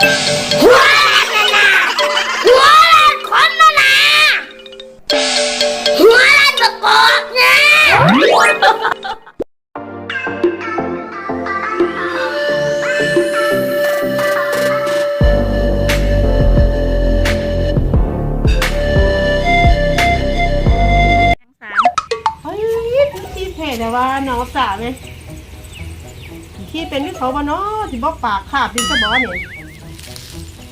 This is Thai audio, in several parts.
หัวแรกนะหัวแรกคนนะนะหัวแรกตะกอกนะสามเฮ้ยที่เพจเนี่ว่าน้องสาวเนี่ยที่เป็นที่เขาว่าเนาะที่บอกปากขาดดินสะบอเนี่ย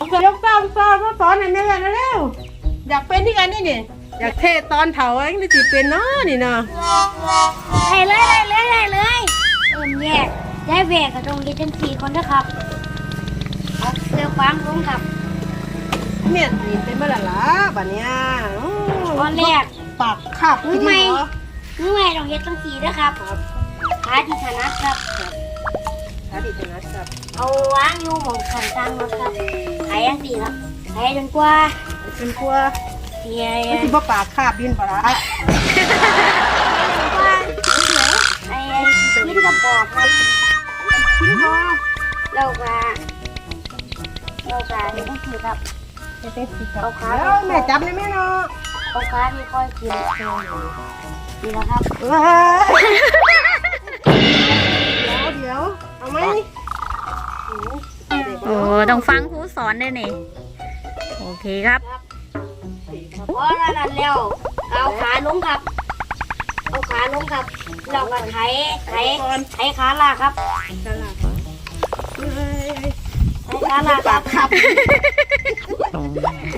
เอาเกยกซ้ำซ้ำมาสอนหน่อยแม่นะเร็วอยากเป็นที่กันนี่นี่อยากเทตอนเถาเองนี่สิเป็นเนาะนี่เนาะได้เลยได้เลยได้เลยเอิ่มแยกได้แบกกับตรงนี้ทั้งสี่คนนะครับเอาเสื้อฟางลงครับเมียดนี่เป็นเมื่อไหร่ล่ะบัดเนี้ยอื้อตอนแรกปากขาดทีเดียวมือใหม่ต้องเฮ็ดทั้งสี่นะครับขาที่ถนัดครับ ขาดีจังนะครับเอาวางอยู่หมองขันตังรถครับขายยังสี่ครับขายจนกว่าเป็นกลัวเสียไม่สิบ่ปากขาดดินปะละจนกว่าไอ้ชิ้นกระบอกครับชิ้นพอเราก็เราก็เฮ็ดทั้งสี่ครับจะเป็นสีขาวแล้วแม่จับได้ไหมเนาะเอาขาที่ค่อยกินนี่นะครับเอ้ยเดี๋ยวเดี๋ยวเอาไหมโอ้ต้องฟังครูสอนด้วยนี่โอเคครับ พอแล้วนั่นแล้วเอาขาลงครับ เอาขาลงครับเราก็ไถไถก่อนไถขาลากครับกันล่ะเอ้ยไถขาลากคปารักบขับ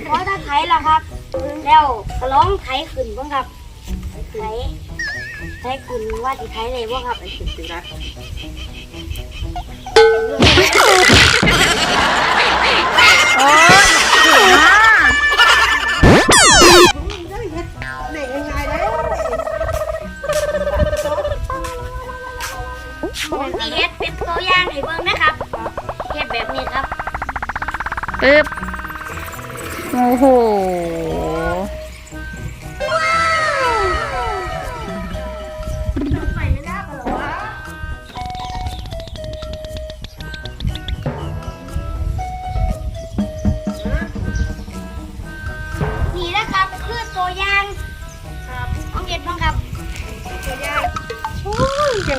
พอถ้าไถแล้วครับ แล้วก็ร้องไถขึ้นบ้างครับไถไถขึ้นว่าที่ไถเลยบ้างครับสิรัก โอ้ยอ่าได้เฮ็ดเด็กยังไงได้ผมสิเฮ็ดเป็นตัวอย่างให้เบิ่งนะครับเฮ็ดแบบนี้ครับปึ๊บ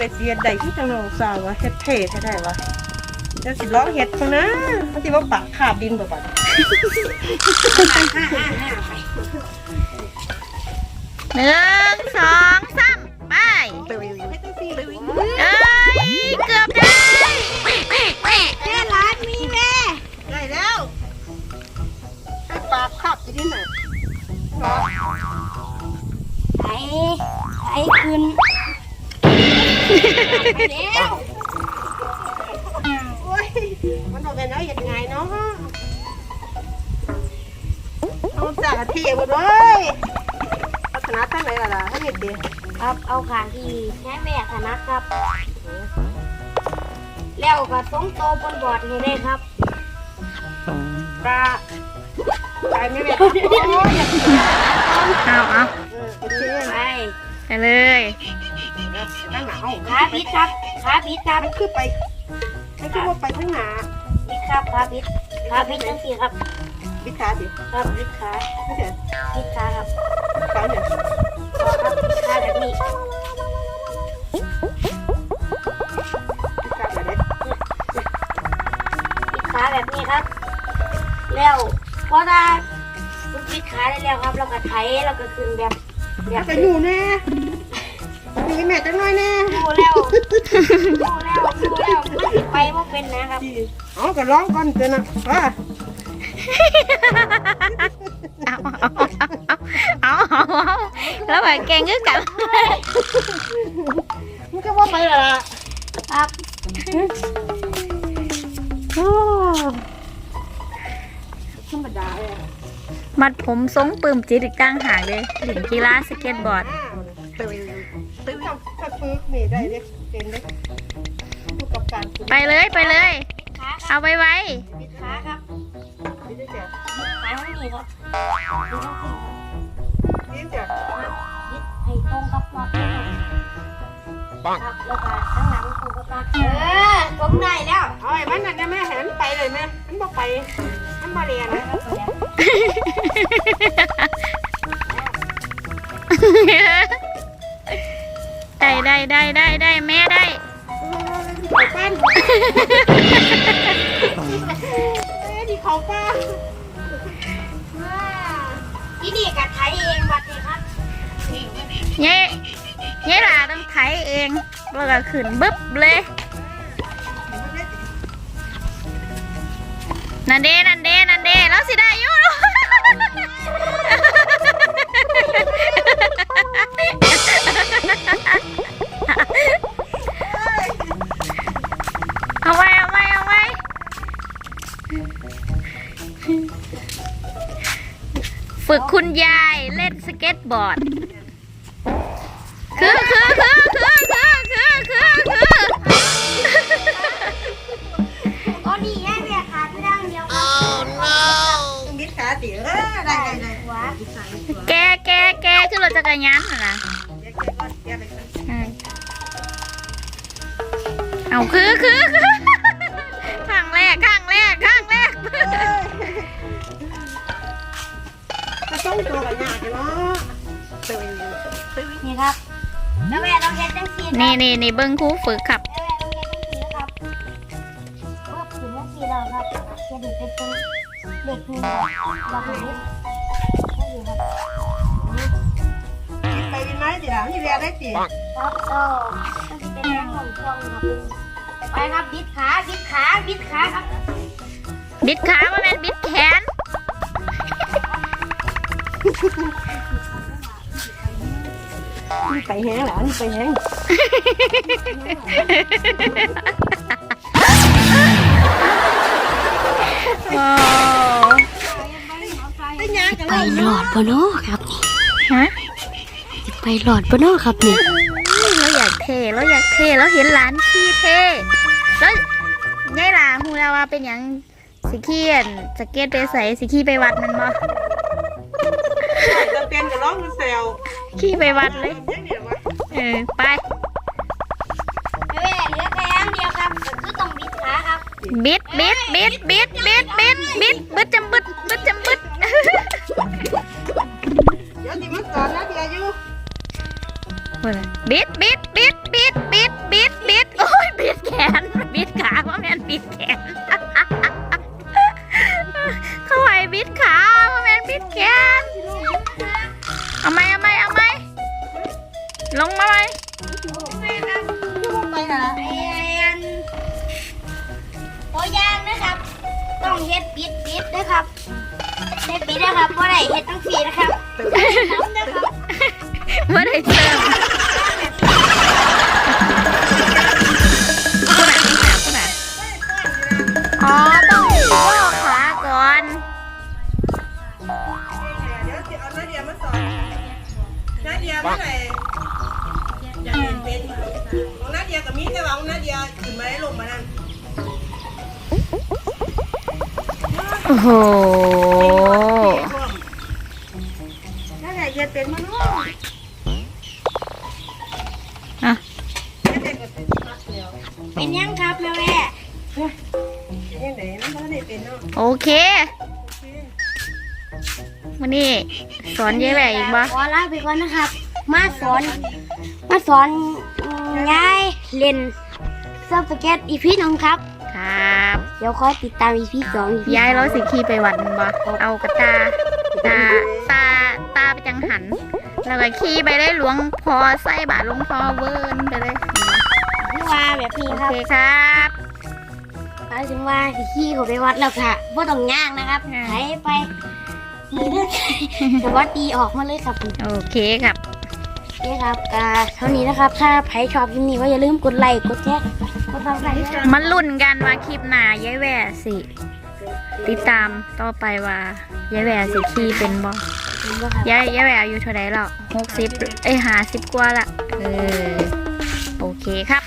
ยจังได๋เสียใดที่จังน้องสาววะเฮ็ดเท่แท้ๆวะจะสิร้องเฮ็ดพุ่นนะเขาสิว่าปากขาดดินบ่บัดหนึ่งสองสามไปเฮ็ดจังซี่เอ้ยเกือบได้แม่ร้านมีแม่ได้แล้วให้ปากขาดดินน่ะไอ้ไอ้คืนไป แล้วโอ้ยมันบ่เป็นเอาเฮ็ดไงเนาะเอาจากอาที่บ่ด้วยพัฒนาทางไหนล่ะล่ะให้เฮ็ดดิครับเอาขางที่แม่แม่ถนัดครับ แล้วก็ทรงโตบนบอร์ดให้ได้ครับปลาไปไม่แม่โอ้ยอยากกินเอาเอาเออโอเคไปไปเลย นั่งหนาวขาบิดครับขาบิดครับมันคือไปมันคือว่าไปข้างหน้าบิดครับขาบิดขาบิดจังสี่ครับบิดขาสิครับบิดขาไม่ใช่บิดขาครับขาเนี่ยครับบิดขาแบบนี้ขาแบบนี้แบบนี้ครับ แล้วพอได้บิดขาได้แล้วครับแล้วก็ไถแล้วก็ขึ้นแบบแบบจะอยู่แน่ มีแม่จังน้อยแน่ดูแล้วดูแล้วดูแล้วมันสิไปว่เป็นนะครับอ๋อก็ร้องก่อนเจอนะว่าเอาเอาเอาเอาแล้วแบบเก่งคือกันมันก็ว่าไปละครับโอ้ธรรมดาเลยมัดผมทรงปืมจิตอีกตั้งหากเลยหลินกีฬาสเก็ตบอร์ดตื่น ตื่นถ้าฝึกนี่ได้เด็กเป็นเด็กผู้กับการฝึกไปเลยไปเลยบิดขาเอาไว้ไว้บิดขาครับนี่ได้จ้ะบิดขาทั้งนี้ครับบิดทั้งสี่ครับนี่จ้ะบิดให้ตรงกับน็อตครับแล้วก็ข้างหลังตรงกับน็อตเออตรงได้แล้วเอาไอ้มันนั่นได้แม่เห็นไปเลเลยแม่มันบ่ไปมันบ่เรียนนะ ได้ได้ได้ได้ได้แม่ได้ไปปั้นเอ้ยที่เขาป้าที่นี่กับไทยเองวัดนี้ครับเย้เย้หลาต้องไถเองแล้วก็ขึ้นบึ๊บเลยนันเดนันเดนันเดแล้วสิได้อยุ่ ฝึกคุณยายเล่นสเก็ตบอร์ด คือคือคือคือคือคือคือคือตอนนี้แย่เนี่ยขาดไม่ได้เดียวครับมิดขาตีเออได้ได้ได้หัวแกแกแกคือรถจักรยานน่ะนะอืมเอาคือคือคือ จะต้องตัวกันยากเนาะนี่ครับแล้วแม่ต้องเฮ็ดจังซี่นี่นี่นี่เบิ้งครูฝึกครับแม่ต้องเฮ็ดจังซี่นะครับก็ถึงจังซี่แล้วครับเฮ็ดเป็นตัวเด็กนี่เราไปเฮ็ดได้อยู่ครับไปบินไม้ติหลังที่เรียนได้ตีครับก็ต้องเป็นแรงของช่องครับไปครับบิดขาบิดขาบิดขาครับบิดขาว่าแม่นบิดแขน นี่ไปแห้งเหรอนี่ไปแห้งโอ้ไปยางกันไปเลยหลอดปะเนาะครับนี่ฮะสิไปหลอดปะเนาะครับนี่เราอยากเทเราอยากเทเราเห็นร้านขี้เทแล้วยายหลาฮูแล้วว่าเป็นหยังสิขี้อันสเก็ตไปใส่สิขี้ไปวัดมันบ่ จะเป็นกับร้องมือเซลขี้ไปวัดเลยยังเดียววะเออ ไป แม่เหลือแค่อันเดียวครับก็คือต้องบิดขาครับบิดบิดบิดบิดบิดบิดบิดบึดจำบึดบึดจำบึดเดี๋ยวที่มันก่อนนะเดียวอยู่บิดบิดบิดบิดบิดบิดบิดโอ้ยบิดแขนบิดขาเพราะแม่นบิดแขน เข้าไปบิดขาเพราะแม่นบิดแขนเอา ลงมาไหมไปหาแอนตัวอย่างนะครับ ต้องเฮ็ดปิดปิดนะครับเฮ็ดปิดนะครับเพราะได้เฮ็ดตั้งสี่นะครับน้ำนะครับเมื่อได้เติม อ้โหนาเดียเย็นเป็นมันเนาะอะนาเดียก็เป็นพักเดียวเป็นยังครับแม่แม่ยังไงมันไม่ได้เป็นเนาะโอเควันนี้สอนยายแหวกอีกบ่ขอลาไปก่อนนะครับ มาสอน มาสอนยายเล่นเซิร์ฟสเก็ตอีพีหนึงครับครับ เดี๋ยวคอยติดตามอีพีสองอีพียายเราสิขี่ไปวัดมันบ่เอากระตาตาตาตาไปจังหัน แล้วก็ขี่ไปได้หลวงพอใส่บาทหลวงพอเวิร์นไปเลยที่ว่าแบบนี้โอครับเคครับหมายถึงว่าสิขี่เขาไปวัดแล้วค่ะว่าต้องย่างนะครับอ่าไถไปนี่เด้อแต่ว่าตีออกมาเลยครับ โอเคครับ นี่ครับกาเท่านี้นะครับ ถ้าใครชอบคลิปนี้ก็อย่าลืมกดไลค์กดแชร์กดซับสไครต์ด้วยนะมันลุ่นกันว่าคลิปหน้ายายแหวสิ ติดตามต่อไปว่ายายแหวสิขี่เป็นบ่ครับยายยายแหวอายุเท่าไหร่แล้วหกสิบเอ้ยหาสิบกว่าละเออโอเคครับ